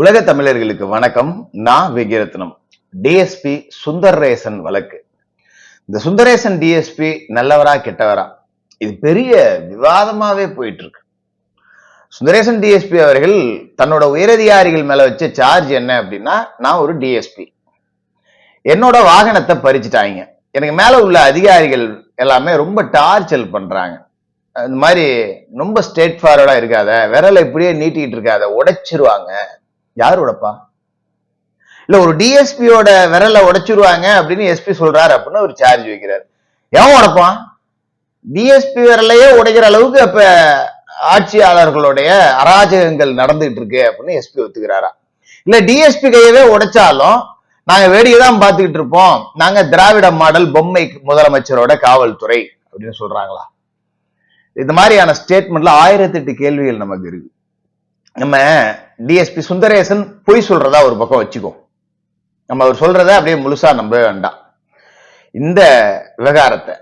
உலக தமிழர்களுக்கு வணக்கம். நான் விகிரத்னம் டிஎஸ்பி சுந்தரேசன் வழக்கு. இந்த சுந்தரேசன் டிஎஸ்பி நல்லவரா கெட்டவரா? இது பெரிய விவாதமாவே போயிட்டு இருக்கு சுந்தரேசன் டிஎஸ்பி அவர்கள் தன்னோட உயரதிகாரிகள் மேல வச்ச சார்ஜ் என்ன அப்படின்னா நான் ஒரு டிஎஸ்பி என்னோட வாகனத்தை பறிச்சுட்டாங்க. எனக்கு மேல உள்ள அதிகாரிகள் எல்லாமே ரொம்ப டார்ச்சல் பண்றாங்க. இந்த மாதிரி ரொம்ப ஸ்டேட் ஃபார்வர்டா இருக்காத விரலை இப்படியே நீட்டிக்கிட்டு இருக்காத உடைச்சிருவாங்க. யார் உடப்பா? இல்ல ஒரு டிஎஸ்பியோட விரலை உடைச்சிருவாங்க அப்படின்னு எஸ்பி சொல்றாரு அப்படின்னு ஒரு சார்ஜ் வைக்கிறார். எவன் உடைப்பான் டிஎஸ்பி விரலையே உடைக்கிற அளவுக்கு அப்ப ஆட்சியாளர்களுடைய அராஜகங்கள் நடந்துகிட்டு இருக்கு அப்படின்னு எஸ்பி ஒத்துக்கிறாரா? இல்ல டிஎஸ்பி கையவே உடைச்சாலும் நாங்க வேடிக்கை தான் பார்த்துக்கிட்டு இருப்போம். நாங்க திராவிட மாடல் பொம்மை முதலமைச்சரோட காவல்துறை அப்படின்னு சொல்றாங்களா? இந்த மாதிரியான ஸ்டேட்மெண்ட்ல ஆயிரத்தி எட்டு கேள்விகள் நமக்கு இருக்கு. நம்ம டிஎஸ்பி சுந்தரேசன் பொய் சொல்றதா ஒரு பக்கம் வச்சுக்கோ. நம்ம அவர் சொல்றத அப்படியே முழுசா நம்ப வேண்டாம். இந்த விவகாரத்தை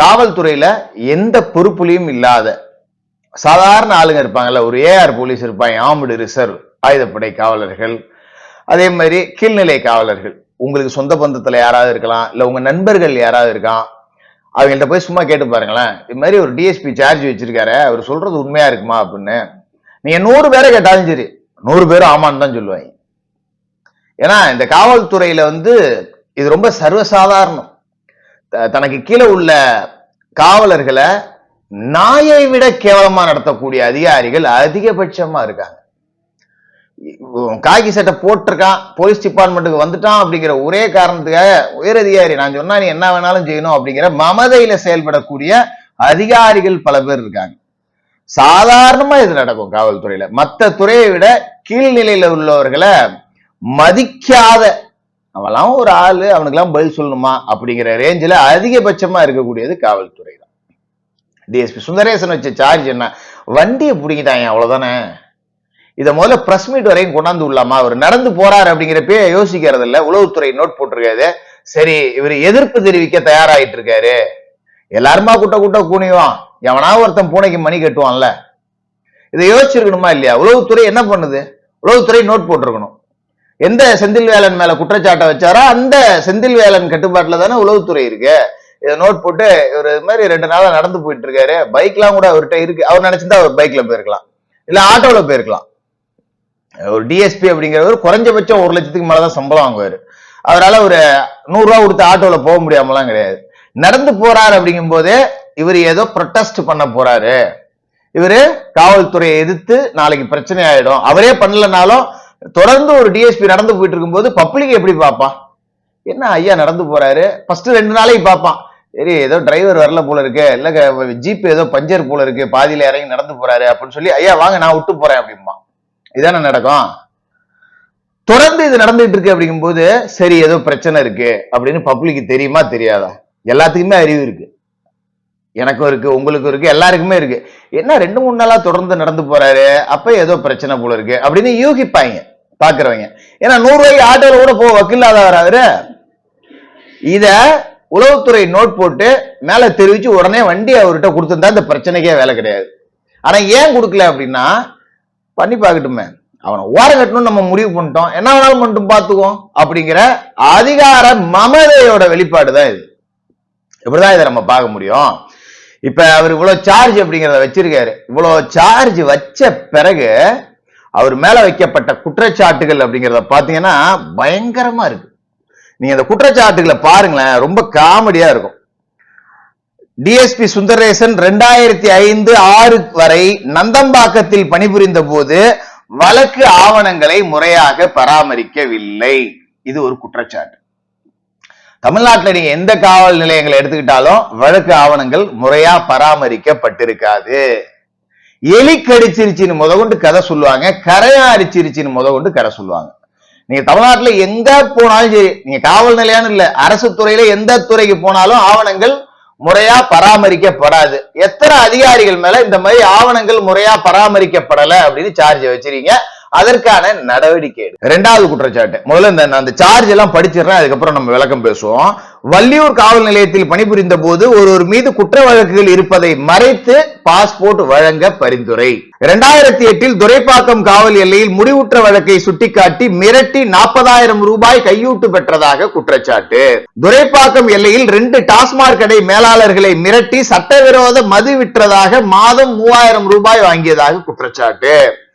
காவல்துறையில எந்த பொறுப்புலையும் இல்லாத சாதாரண ஆளுங்க இருப்பாங்கல்ல ஒரு ஏஆர் போலீஸ் இருப்பாங்க ஆர்ம்டு ரிசர்வ் ஆயுதப்படை காவலர்கள் அதே மாதிரி கீழ்நிலை காவலர்கள். உங்களுக்கு சொந்த பந்தத்தில் யாராவது இருக்கலாம் இல்ல உங்க நண்பர்கள் யாராவது இருக்கான் அவங்கள்ட்ட போய் சும்மா கேட்டு பாருங்களேன். இது மாதிரி ஒரு டிஎஸ்பி சார்ஜ் வச்சிருக்காரு அவர் சொல்றது உண்மையா இருக்குமா அப்படின்னு. நீங்க நூறு பேரை கேட்டாலும் சரி நூறு பேரும் ஆமான்னு தான் சொல்லுவாங்க. ஏன்னா இந்த காவல்துறையில வந்து இது ரொம்ப சர்வசாதாரணம். த- தனக்கு கீழே உள்ள காவலர்களை நாயை விட கேவலமா நடத்தக்கூடிய அதிகாரிகள் அதிகபட்சமா இருக்காங்க. காக்கி சட்டை போட்டிருக்கான் போலீஸ் டிபார்ட்மெண்ட்டுக்கு வந்துட்டான் அப்படிங்கிற ஒரே காரணத்துக்காக உயரதிகாரி நான் சொன்னா நீ என்ன வேணாலும் செய்யணும் அப்படிங்கிற மமதையில செயல்படக்கூடிய அதிகாரிகள் பல பேர் இருக்காங்க. சாதாரணமா இது நடக்கும் காவல்துறையில. மத்த துறையை விட கீழ்நிலையில உள்ளவர்களை மதிக்காத அவெல்லாம் ஒரு ஆளு அவனுக்கெல்லாம் பதில் சொல்லணுமா அப்படிங்கிற ரேஞ்சில் அதிகபட்சமா இருக்கக்கூடியது காவல்துறை தான். டிஎஸ்பி சுந்தரேசன் வச்ச சார்ஜ் என்ன? வண்டியை பிடிங்கிட்டாங்க அவ்வளவுதானே? இதை முதல்ல பிரஸ் மீட் வரையும் கொண்டாந்து விடலாமா? அவர் நடந்து போறாரு அப்படிங்கிறப்பே யோசிக்கிறது இல்லை. உளவுத்துறை நோட் போட்டிருக்காரு. சரி இவர் எதிர்ப்பு தெரிவிக்க தயாராயிட்டு இருக்காரு எல்லாருமா கூட்ட கூட்ட கூணிவான் எவனா ஒருத்தன் பூனைக்கு மணி கட்டுவான்ல? இதை யோசிச்சிருக்கணுமா இல்லையா? உளவுத்துறை என்ன பண்ணுது? உளவுத்துறை நோட் போட்டிருக்கணும். எந்த செந்தில் வேலன் மேல குற்றச்சாட்டை வச்சாரோ அந்த செந்தில் வேலன் கட்டுப்பாட்டுல தானே உளவுத்துறை இருக்கு. இதை நோட் போட்டு இவர் இது மாதிரி ரெண்டு நாளா நடந்து போயிட்டு இருக்காரு பைக்லாம் கூட அவர்கிட்ட இருக்கு. அவர் நினைச்சிருந்தா அவர் பைக்ல போயிருக்கலாம். இல்ல ஆட்டோல போயிருக்கலாம். ஒரு டிஎஸ்பி அப்படிங்கிறவர் குறைஞ்சபட்சம் ஒரு லட்சத்துக்கு மேலதான் சம்பளம் வாங்குவார். அவரால் ஒரு நூறு ரூபா கொடுத்து ஆட்டோல போக முடியாமலாம் கிடையாது. நடந்து போறாரு அப்படிங்கும் போதே இவர் ஏதோ ப்ரொட்டஸ்ட் பண்ண போறாரு. இவரு காவல்துறையை எதிர்த்து நாளைக்கு பிரச்சனை ஆயிடும். அவரே பண்ணலனாலும் தொடர்ந்து ஒரு டிஎஸ்பி நடந்து போயிட்டு இருக்கும்போது பப்ளிக் எப்படி பார்ப்பான்? என்ன ஐயா நடந்து போறாரு? ஃபர்ஸ்ட் ரெண்டு நாளைக்கு பார்ப்பான். சரி ஏதோ டிரைவர் வரல போல இருக்கு. இல்ல ஜீப் ஏதோ பஞ்சர் போல இருக்கு. பாதியில இறங்கி நடந்து போறாரு அப்படின்னு சொல்லி ஐயா வாங்க நான் விட்டு போறேன் அப்படிம்பா இதான நடக்கும்? தொடர்ந்து இது நடந்துட்டு இருக்கு அப்படிங்கும்போது சரி ஏதோ பிரச்சனை இருக்கு அப்படின்னு பப்ளிக் தெரியுமா தெரியாதா? எல்லாத்துக்குமே அறிவு இருக்கு. எனக்கும் இருக்கு உங்களுக்கும் இருக்கு எல்லாருக்குமே இருக்கு. என்ன ரெண்டு மூணு நாளா தொடர்ந்து நடந்து போறாரு அப்ப ஏதோ பிரச்சனை போல இருக்கு அப்படின்னு யூகிப்பாங்க பாக்குறவங்க. ஏன்னா நூறு ரூபாய்க்கு ஆட்டோல கூட போக வக்கில்லாதவர் அவர். இத உளவுத்துறை நோட் போட்டு மேல தெரிவிச்சு உடனே வண்டி அவர்கிட்ட கொடுத்துருந்தா இந்த பிரச்சனைக்கே வேலை கிடையாது. ஆனா ஏன் கொடுக்கல அப்படின்னா பண்ணி பார்க்கட்டுமே. அவனை ஓரம் கட்டணும்னு நம்ம முடிவு பண்ணிட்டோம். என்ன வேணாலும் மட்டும் பார்த்துக்குவோம் அப்படிங்கிற அதிகார மமதையோட வெளிப்பாடு தான் இது. இப்படிதான் இதை நம்ம பார்க்க முடியும்? இப்ப அவர் இவ்வளவு சார்ஜ் அப்படிங்கிறத வச்சிருக்காரு. இவ்வளவு சார்ஜ் வச்ச பிறகு அவர் மேல வைக்கப்பட்ட குற்றச்சாட்டுகள் அப்படிங்கிறத பாத்தீங்கன்னா பயங்கரமா இருக்கு. நீங்க அந்த குற்றச்சாட்டுகளை பாருங்களேன் ரொம்ப காமெடியா இருக்கும். டிஎஸ்பி சுந்தரேசன் ரெண்டாயிரத்தி ஐந்து ஆறு வரை நந்தம்பாக்கத்தில் பணிபுரிந்த போது வழக்கு ஆவணங்களை முறையாக பராமரிக்கவில்லை. இது ஒரு குற்றச்சாட்டு. தமிழ்நாட்டுல நீங்க எந்த காவல் நிலையங்களை எடுத்துக்கிட்டாலும் வழக்கு ஆவணங்கள் முறையா பராமரிக்கப்பட்டிருக்காது. எலி கடிச்சிருச்சின்னு முத கொண்டு கதை சொல்லுவாங்க கரையா அரிச்சிருச்சின்னு முத கொண்டு கதை சொல்லுவாங்க. நீங்க தமிழ்நாட்டுல எங்க போனாலும் சரி நீங்க காவல் நிலையான்னு இல்ல அரசு துறையில எந்த துறைக்கு போனாலும் ஆவணங்கள் முறையா பராமரிக்கப்படாது. எத்தனை அதிகாரிகள் மேல இந்த மாதிரி ஆவணங்கள் முறையா பராமரிக்கப்படல அப்படின்னு சார்ஜ் வச்சிருக்கீங்க. அதற்கான நடவடிக்கை எடு. இரண்டாவது குற்றச்சாட்டு. முதல்ல இந்த அந்த சார்ஜ் எல்லாம் படிச்சிடுறேன் அதுக்கப்புறம் நம்ம விளக்கம் பேசுவோம். வள்ளியூர் காவல் நிலையத்தில் பணிபுரிந்த போது ஒருவர் மீது குற்ற வழக்குகள் இருப்பதை மறைத்து பாஸ்போர்ட் வழங்க பரிந்துரை. இரண்டாயிரத்தி எட்டில் துரைப்பாக்கம் காவல் எல்லையில் முடிவுற்ற வழக்கை சுட்டிக்காட்டி மிரட்டி நாற்பதாயிரம் ரூபாய் கையூட்டு பெற்றதாக குற்றச்சாட்டு. துரைப்பாக்கம் எல்லையில் ரெண்டு டாஸ்மாக் கடை மேலாளர்களை மிரட்டி சட்டவிரோத மது விற்றதாக மாதம் மூவாயிரம் ரூபாய் வாங்கியதாக குற்றச்சாட்டு.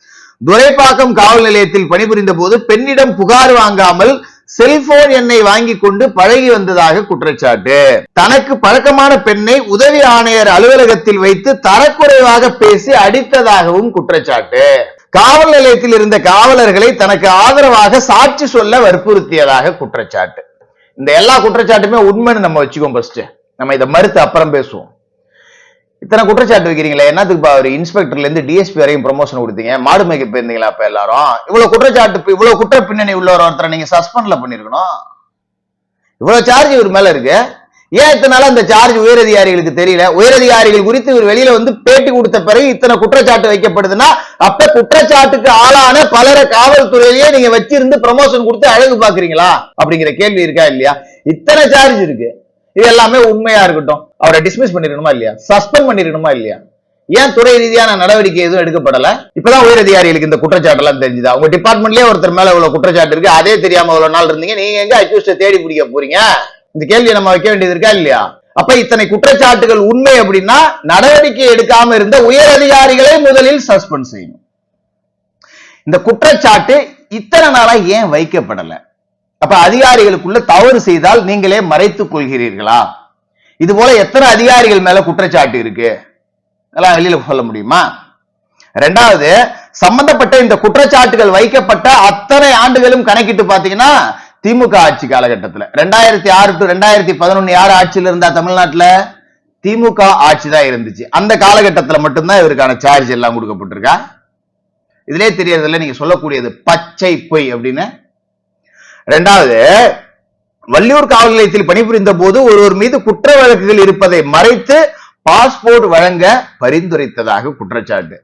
துரைப்பாக்கம் காவல் நிலையத்தில் பணிபுரிந்த போது பெண்ணிடம் புகார் வாங்காமல் செல்போன் எண்ணை வாங்கி கொண்டு பழகி வந்ததாக குற்றச்சாட்டு. தனக்கு பழக்கமான பெண்ணை உதவி ஆணையர் அலுவலகத்தில் வைத்து தரக்குறைவாக பேசி அடித்ததாகவும் குற்றச்சாட்டு. காவல் நிலையத்தில் இருந்த காவலர்களை தனக்கு ஆதரவாக சாட்சி சொல்ல வற்புறுத்தியதாக குற்றச்சாட்டு. இந்த எல்லா குற்றச்சாட்டுமே உண்மைன்னு நம்ம வச்சுக்கோம் ஃபர்ஸ்ட் நம்ம இதை மறுத்து அப்புறம் பேசுவோம். இத்தனை குற்றச்சாட்டு வைக்கிறீங்களே? என்னத்துக்குப்பா அவர் இன்ஸ்பெக்டர்ல இருந்து டிஎஸ்பி வரையும் ப்ரொமோஷன் கொடுத்தீங்க? மாடு மேய்க்க போயிருந்தீங்களா அப்ப எல்லாரும்? இவ்வளவு குற்றச்சாட்டு இவ்வளவு குற்ற பின்னணி உள்ள ஒரு ஒருத்தரை நீங்க சஸ்பெண்ட்ல பண்ணிருக்கணும். இவ்வளவு சார்ஜ் இவர் மேல இருக்கு. ஏன் இத்தனால அந்த சார்ஜ் உயரதிகாரிகளுக்கு தெரியல? உயரதிகாரிகள் குறித்து இவர் வெளியில வந்து பேட்டி கொடுத்த பிறகு இத்தனை குற்றச்சாட்டு வைக்கப்படுதுன்னா அப்ப குற்றச்சாட்டுக்கு ஆளான பலரை காவல்துறையிலேயே நீங்க வச்சிருந்து ப்ரமோஷன் கொடுத்து அழகு பாக்குறீங்களா அப்படிங்கிற கேள்வி இருக்கா இல்லையா? இத்தனை சார்ஜ் இருக்கு. இது எல்லாமே உண்மையா இருக்கட்டும். அவரை டிஸ்மிஸ் பண்ணிருக்கணுமா இல்லையா? சஸ்பெண்ட் பண்ணிருக்கணுமா இல்லையா? ஏன் துறை ரீதியான நடவடிக்கை எதுவும் எடுக்கப்படல? இப்பதான் உயர் அதிகாரிகளுக்கு இந்த குற்றச்சாட்டு எல்லாம் தெரிஞ்சுதா? உங்க டிபார்ட்மெண்ட்லயே ஒருத்தர் மேல இவ்வளவு குற்றச்சாட்டு இருக்கு. அதே தெரியாம இவ்வளவு நாள் இருந்தீங்க. நீங்க எங்க அக்யூஸ்ட தேடி பிடிக்க போறீங்க? இந்த கேள்வியை நம்ம வைக்க வேண்டியது இருக்கா இல்லையா? அப்ப இத்தனை குற்றச்சாட்டுகள் உண்மை அப்படின்னா நடவடிக்கை எடுக்காம இருந்த உயர் அதிகாரிகளை முதலில் சஸ்பெண்ட் செய்யணும். இந்த குற்றச்சாட்டு இத்தனை நாளா ஏன் வைக்கப்படலை? அப்ப அதிகாரிகளுக்குள்ள தவறு செய்தால் நீங்களே மறைத்துக் கொள்கிறீர்களா? இது போல எத்தனை அதிகாரிகள் மேல குற்றச்சாட்டு இருக்கு? அதெல்லாம் வெளியில சொல்ல முடியுமா? ரெண்டாவது சம்பந்தப்பட்ட இந்த குற்றச்சாட்டுகள் வைக்கப்பட்ட அத்தனை ஆண்டுகளும் கணக்கிட்டு பாத்தீங்கன்னா திமுக ஆட்சி காலகட்டத்துல. ரெண்டாயிரத்தி ஆறு டு ரெண்டாயிரத்தி பதினொன்னு யார் ஆட்சியில் இருந்தா தமிழ்நாட்டுல? திமுக ஆட்சி தான் இருந்துச்சு. அந்த காலகட்டத்துல மட்டும்தான் இவருக்கான சார்ஜ் எல்லாம் கொடுக்கப்பட்டிருக்கா? இதுலேயே தெரியறதில்ல. நீங்க சொல்லக்கூடியது பச்சை பொய் அப்படின்னு ரெண்டாவது வள்ளியூர் காவல் நிலையத்தில் பணிபுரிந்த போது ஒருவர் மீது குற்ற வழக்குகள் இருப்பதை மறைத்து பாஸ்போர்ட் வழங்க பரிந்துரைத்ததாக குற்றச்சாட்டு.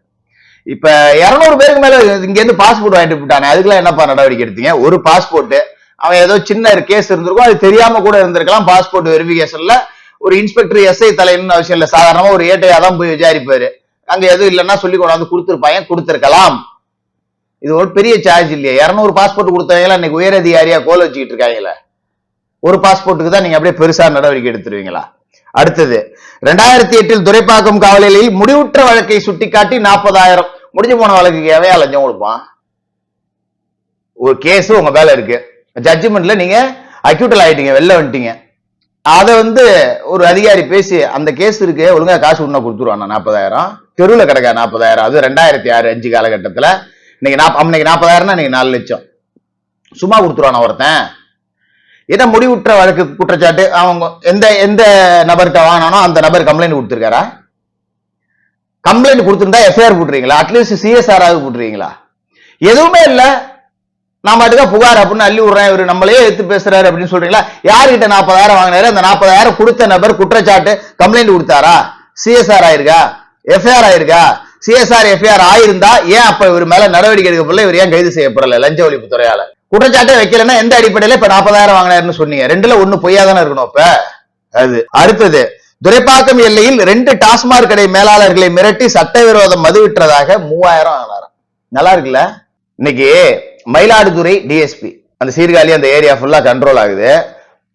இப்ப இருநூறு பேருக்கு மேல இங்க இருந்து பாஸ்போர்ட் வாங்கிட்டு போட்டானே அதுக்கெல்லாம் என்னப்பா நடவடிக்கை எடுத்தீங்க? ஒரு பாஸ்போர்ட் அவன் ஏதோ சின்ன கேஸ் இருந்திருக்கும் அது தெரியாம கூட இருந்திருக்கலாம் பாஸ்போர்ட் வெரிஃபிகேஷன்ல ஒரு இன்ஸ்பெக்டர் எஸ்ஐ தலைன்னு அவசியம் இல்ல. சாதாரணமா ஒரு ஏட்டையா தான் போய் விசாரிப்பாரு. அங்க எதுவும் இல்லைன்னா சொல்லி கொண்டாந்து கொடுத்துருப்பாங்க கொடுத்துருக்கலாம். இது ஒரு பெரிய சார்ஜ் இல்லையா. இரநூறு பாஸ்போர்ட் கொடுத்தாங்களா இன்னைக்கு உயரதிகாரியா கோல வச்சுக்கிட்டு இருக்காங்களா. ஒரு பாஸ்போர்ட்டுக்கு தான் நீங்க அப்படியே பெருசா நடவடிக்கை எடுத்துருவீங்களா? அடுத்தது ரெண்டாயிரத்தி எட்டில் துரைப்பாக்கம் காவல் நிலையில் முடிவுற்ற வழக்கை சுட்டிக்காட்டி நாற்பதாயிரம். முடிஞ்சு போன வழக்குக்கு எவையா லஞ்சம் கொடுப்பான் ஒரு கேஸ் உங்க மேல இருக்கு. ஜட்ஜ்மெண்ட்ல நீங்க அக்யூட்டல் ஆயிட்டீங்க வெளில வந்துட்டீங்க. அதை வந்து ஒரு அதிகாரி பேசி அந்த கேஸ் இருக்கு ஒழுங்கா காசு உடனே கொடுத்துருவான் நாற்பதாயிரம். தெருவில் கிடக்க நாற்பதாயிரம். அது ரெண்டாயிரத்தி ஆறு அஞ்சு காலகட்டத்துல இன்னைக்கு நாப் அன்னைக்கு நாற்பதாயிரம்னா இன்னைக்கு நாலு லட்சம். சும்மா கொடுத்துருவான் ஒருத்தன்? என்ன முடிவுற்ற வழக்கு குற்றச்சாட்டு அவங்க எந்த எந்த நபர்கிட்ட வாங்கினானோ அந்த நபர் கம்ப்ளைண்ட் கொடுத்துருக்காரா? கம்ப்ளைண்ட் கொடுத்துருந்தா எஃப்ஐஆர் போட்டுறீங்களா அட்லீஸ்ட் சிஎஸ்ஆர் ஆகுது போட்டுறீங்களா எதுவுமே இல்லை. நான் மாட்டுக்கா புகார் அப்படின்னு அள்ளி விடுறேன். இவர் நம்மளே எடுத்து பேசுறாரு அப்படின்னு சொல்றீங்களா? யாருகிட்ட நாற்பதாயிரம் வாங்கினாரு? அந்த நாற்பதாயிரம் கொடுத்த நபர் குற்றச்சாட்டு கம்ப்ளைண்ட் கொடுத்தாரா? சிஎஸ்ஆர் ஆயிருக்கா? எஃப்ஐஆர் ஆயிருக்கா? சிஎஸ்ஆர் எஃப்ஐஆர் ஆயிருந்தா ஏன் அப்ப இவர் மேல நடவடிக்கை எடுக்கப்படல இவர் ஏன் கைது செய்யப்படல? லஞ்ச ஒழிப்பு துறையால. குற்றச்சாட்டை வைக்கலன்னா எந்த அடிப்படையில இப்ப நாற்பதாயிரம் வாங்கினாருன்னு சொன்னீங்க? ரெண்டுல ஒண்ணு பொய்யா தானே இருக்கணும் இப்ப அது. அடுத்தது துரைப்பாக்கம் எல்லையில் ரெண்டு டாஸ்மாக் கடை மேலாளர்களை மிரட்டி சட்டவிரோதம் மதுவிட்டதாக மூவாயிரம் ஆனாராம் நல்லா இருக்குல்ல? இன்னைக்கு மயிலாடுதுறை டிஎஸ்பி அந்த சீர்காழி அந்த ஏரியா ஃபுல்லா கண்ட்ரோல் ஆகுது.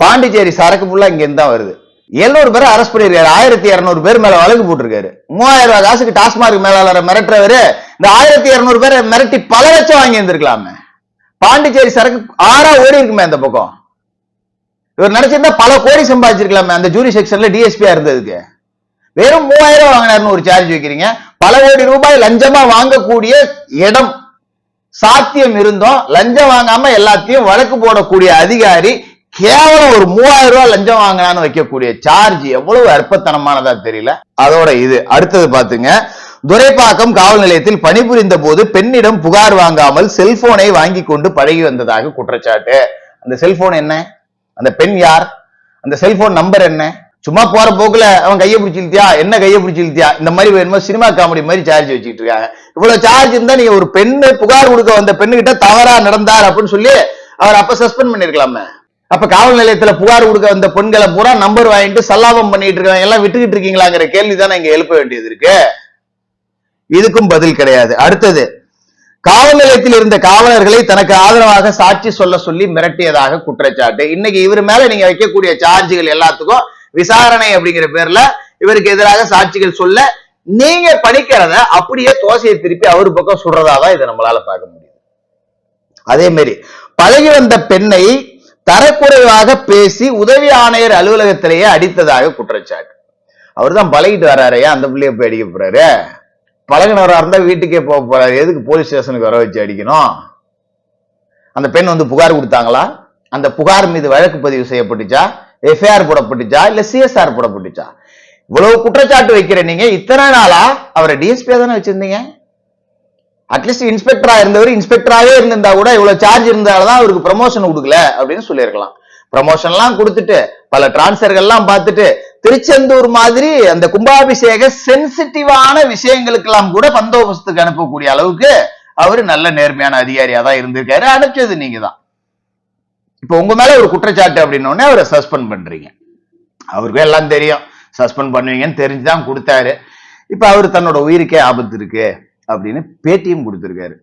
பாண்டிச்சேரி சரக்கு ஃபுல்லா இங்க இருந்து தான் வருது. எழுநூறு பேரை அரெஸ்ட் பண்ணிருக்காரு. ஆயிரத்தி இருநூறு பேர் மேல வழக்கு போட்டிருக்காரு. மூவாயிரம் ரூபாய் காசுக்கு டாஸ்மாக் மேலாளரை மிரட்டுறவரு இந்த ஆயிரத்தி இருநூறு பேரை மிரட்டி பல லட்சம் வாங்கி இருந்திருக்கலாமே. பாண்டிச்சேரி சரக்கு ஆறா ஓடி இருக்குமே அந்த பக்கம். இவர் நினைச்சிருந்தா பல கோடி சம்பாதிச்சிருக்கலாமே. அந்த ஜூரி செக்ஷன்ல டிஎஸ்பியா இருந்ததுக்கு. வெறும் மூவாயிரம் வாங்கினாருன்னு ஒரு சார்ஜ் வைக்கிறீங்க. பல கோடி ரூபாய் லஞ்சமா வாங்கக்கூடிய இடம் சாத்தியம் இருந்தோம். லஞ்சம் வாங்காம எல்லாத்தையும் வழக்கு போடக்கூடிய அதிகாரி கேவலம் ஒரு மூவாயிரம் ரூபாய் லஞ்சம் வாங்கினான்னு வைக்கக்கூடிய சார்ஜ் எவ்வளவு அற்பத்தனமானதா தெரியல? அதோட இது. அடுத்தது பாத்துங்க துரைப்பாக்கம் காவல் நிலையத்தில் பணிபுரிந்த போது பெண்ணிடம் புகார் வாங்காமல் செல்போனை வாங்கி கொண்டு பழகி வந்ததாக குற்றச்சாட்டு. அந்த செல்போன் என்ன? அந்த பெண் யார்? அந்த செல்போன் நம்பர் என்ன? சும்மா போற போக்குல அவன் கையை பிடிச்சி இழுத்தியா? என்ன கையை பிடிச்சி இழுத்தியா? இந்த மாதிரி வேணுமோ சினிமா காமெடி மாதிரி சார்ஜ் வச்சுட்டு இருக்காங்க. இவ்வளவு சார்ஜ் இருந்தா நீங்க ஒரு பெண்ணு புகார் கொடுக்க வந்த பெண்ணுகிட்ட தவறா நடந்தார் அப்படின்னு சொல்லி அவர் அப்ப சஸ்பெண்ட் பண்ணிருக்கலாமே. அப்ப காவல் நிலையத்துல புகார் கொடுக்க வந்த பெண்களை பூரா நம்பர் வாங்கிட்டு சல்லாபம் பண்ணிட்டு இருக்காங்க. எல்லாம் விட்டுக்கிட்டு இருக்கீங்களாங்கிற கேள்வி தானே இங்க எழுப்ப வேண்டியது இருக்கு. இதுக்கும் பதில் கிடையாது. அடுத்தது காவல் நிலையத்தில் இருந்த காவலர்களை தனக்கு ஆதரவாக சாட்சி சொல்ல சொல்லி மிரட்டியதாக குற்றச்சாட்டு. இன்னைக்கு இவர் மேல நீங்க வைக்கக்கூடிய சார்ஜுகள் எல்லாத்துக்கும் விசாரணை அப்படிங்கிற பேர்ல இவருக்கு எதிராக சாட்சிகள் சொல்ல நீங்க பணிக்கிறத அப்படியே தோசையை திருப்பி அவர் பக்கம் சுடுறதாதான் இதை நம்மளால பார்க்க முடியும் அதே மாதிரி பழகி வந்த பெண்ணை தரக்குறைவாக பேசி உதவி ஆணையர் அலுவலகத்திலேயே அடித்ததாக குற்றச்சாட்டு. அவர் தான் பழகிட்டு வர்றாரையா அந்த பிள்ளைய போய் அடிக்க போறாரு? பழகினவராக இருந்தா வீட்டுக்கே போக போறாரு எதுக்கு போலீஸ் ஸ்டேஷனுக்கு வர வச்சு அடிக்கணும்? அந்த பெண் வந்து புகார் கொடுத்தாங்களா? அந்த புகார் மீது வழக்கு பதிவு செய்யப்பட்டுச்சா? எஃப்ஐஆர் போடப்பட்டுச்சா? இல்ல சிஎஸ்ஆர் போடப்பட்டுச்சா? இவ்வளவு குற்றச்சாட்டு வைக்கிற நீங்க இத்தனை நாளா அவரை டிஎஸ்பியா தானே வச்சிருந்தீங்க? அட்லீஸ்ட் இன்ஸ்பெக்டரா இருந்தவர் இன்ஸ்பெக்டராகவே இருந்திருந்தா கூட இவ்வளவு சார்ஜ் இருந்தால்தான் அவருக்கு ப்ரமோஷன் கொடுக்கல அப்படின்னு சொல்லியிருக்கலாம். ப்ரமோஷன்லாம் கொடுத்துட்டு பல டிரான்ஸ்ஃபர்கள்லாம் பார்த்துட்டு திருச்செந்தூர் மாதிரி அந்த கும்பாபிஷேக சென்சிட்டிவான விஷயங்களுக்கெல்லாம் கூட பந்தோபஸ்துக்கு அனுப்பக்கூடிய அளவுக்கு அவர் நல்ல நேர்மையான அதிகாரியா தான் இருந்திருக்காரு. அனுப்பிச்சது நீங்க தான் இப்போ உங்க மேல ஒரு குற்றச்சாட்டு அப்படின்ன அவரை சஸ்பெண்ட் பண்றீங்க. அவருக்கும் எல்லாம் தெரியும். சஸ்பெண்ட் பண்ணுவீங்கன்னு தெரிஞ்சுதான் கொடுத்தாரு. இப்ப அவர் தன்னோட உயிருக்கே ஆபத்து இருக்கு. அப்படின்னு பேட்டியும் கொடுத்துருக்காரு.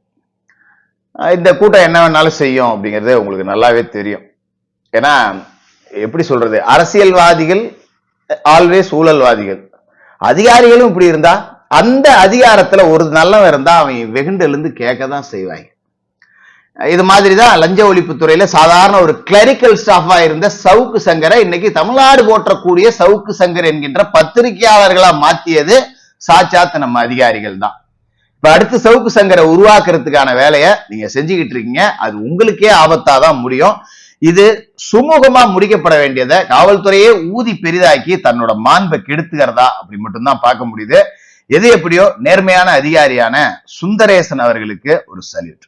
இந்த கூட்டம் என்ன வேணாலும் செய்யும் அப்படிங்கிறது உங்களுக்கு நல்லாவே தெரியும். ஏன்னா எப்படி சொல்றது? அரசியல்வாதிகள் ஆல்வேஸ் ஊழல்வாதிகள். அதிகாரிகளும் இப்படி இருந்தா அந்த அதிகாரத்துல ஒரு நல்லவன் இருந்தா அவன் வெகுண்டிலிருந்து கேட்க தான் செய்வாங்க இது மாதிரி தான் லஞ்ச ஒழிப்புத்துறையில சாதாரண ஒரு கிளரிக்கல் ஸ்டாஃபா இருந்த சவுக்கு சங்கரை இன்னைக்கு தமிழ்நாடு போற்றக்கூடிய சவுக்கு சங்கர் என்கின்ற பத்திரிகையாளர்களா மாத்தியது சாட்சாத் நம்ம அதிகாரிகள் தான் இப்ப அடுத்து சவுக்கு சங்கரை உருவாக்குறதுக்கான வேலையை நீங்க செஞ்சுக்கிட்டு இருக்கீங்க. அது உங்களுக்கே ஆபத்தா தான் முடியும். இது சுமூகமா முடிக்கப்பட வேண்டியதை காவல்துறையே ஊதி பெரிதாக்கி தன்னோட மாண்பை கெடுத்துக்கிறதா அப்படி மட்டும்தான் பார்க்க முடியுது. எது எப்படியோ நேர்மையான அதிகாரியான சுந்தரேசன் அவர்களுக்கு ஒரு சல்யூட்